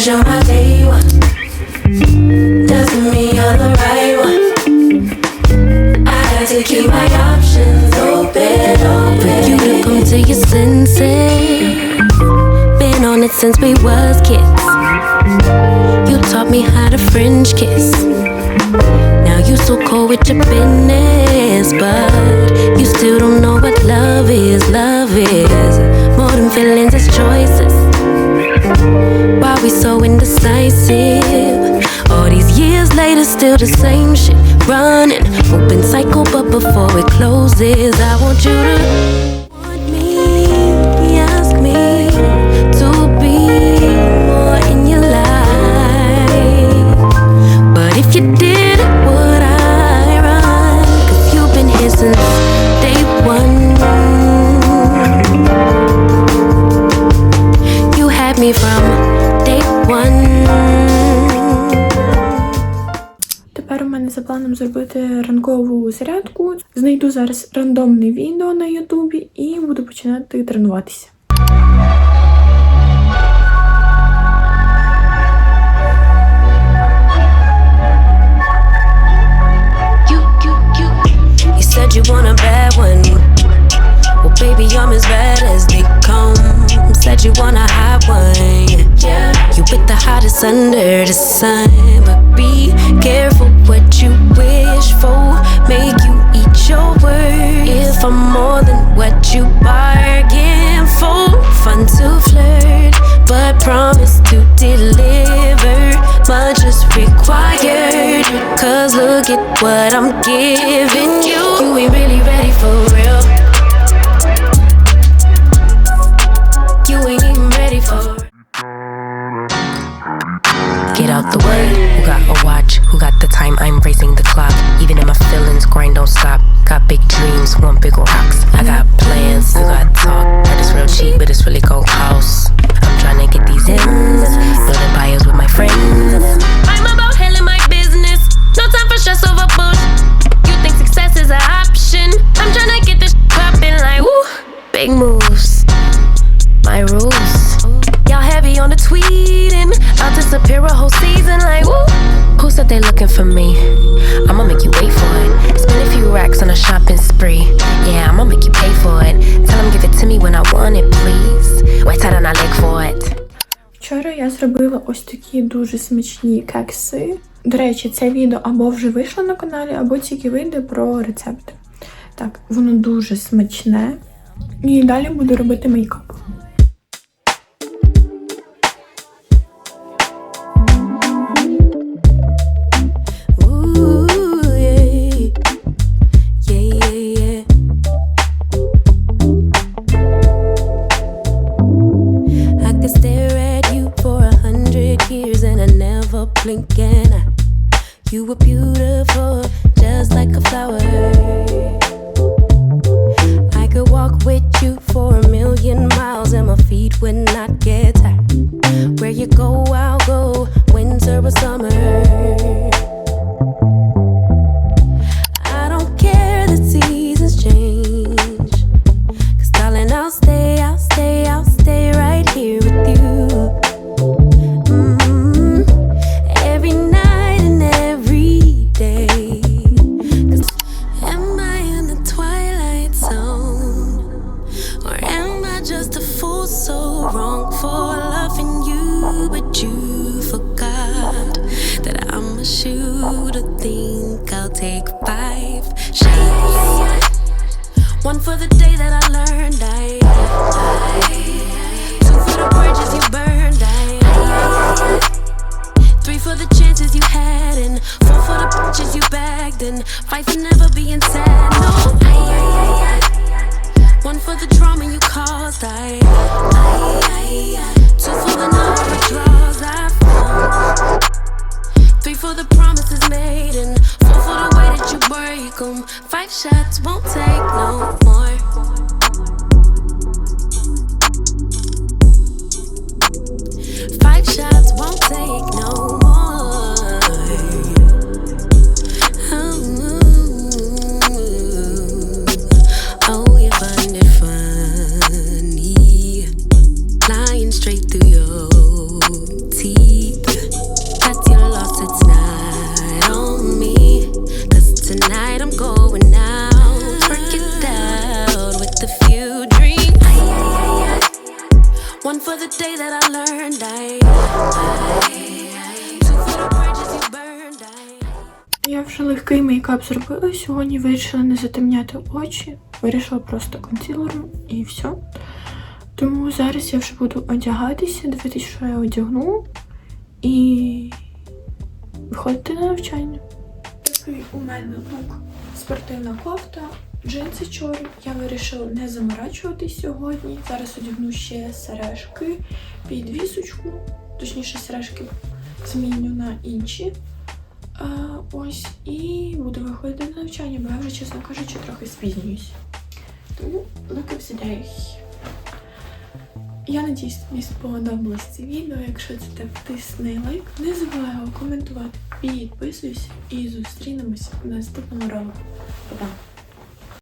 cause you're my day one. Doesn't mean you're the right one. I had to keep my options open, open. You to come to your senses. Been on it since we was kids. You taught me how to French kiss. Now you so cold with your business, but you still don't know what love is. Love is more than feelings, it's choices. Indecisive? All these years later, still the same shit. Running, open cycle, but before it closes, I want you to зробити ранкову зарядку. Знайду зараз рандомне відео на Ютубі і буду починати тренуватися. With the hottest under the sun. But be careful what you wish for. Make you eat your words. If I'm more than what you bargain for. Fun to flirt, but promise to deliver. Much is required. Cause look at what I'm giving you. You ain't really ready for grind don't stop. Got big dreams, want big rocks. I got plans, you got talk. Heard it's real cheap, but it's really gon' cost. I'm tryna get these ends, building buyers with my friends. I'm about handling my business. No time for stress over bush. You think success is an option? I'm trying to get this poppin' like woo. Big moves, my rules. Y'all heavy on the tweeting. I'll disappear a whole season like woo. Who said they looking for me? Racks on a shopping spree. Yeah, I'ma make you pay for it. Tell them give it to me when I want it, please. Wait till I leg for it. Вчора я зробила ось такі дуже смачні кекси. До речі, це відео або вже вийшло на каналі, або тільки вийде про рецепти. Так, воно дуже смачне. І далі буду робити мейкап. You were beautiful, just like a flower. I could walk with you for a million miles and my feet would not get tired. Where you go, I'll wrong for loving you? But you forgot that I'm a shooter. Think I'll take five shots. One for the day that I learned I, Two for the bridges you burned I, Three for the chances you had and four for the bitches you bagged and five for never being sad. No, shots won't take no more. Five shots won't take no that I learned I, I. Я вже легкий мейкап зробила. Сьогодні вирішила не затемняти очі. Вирішила просто консилером і все. Тому зараз я вже буду одягатися, дивитися, що я одягну, і виходити на навчання. Такий у мене лук. Спортивна кофта, джинси чорні. Я вирішила не заморачуватись сьогодні. Зараз одягну ще сережки, підвісочку, точніше сережки зміню на інші. А, ось і буду виходити на навчання, бо я вже, чесно кажучи, трохи спізнююсь. Тому look of the day. Я надіюсь, тобі сподобалось це відео. Якщо це так, тисни лайк. Не забувай його коментувати, підписуйся і зустрінемось в наступному ролику. Па-па!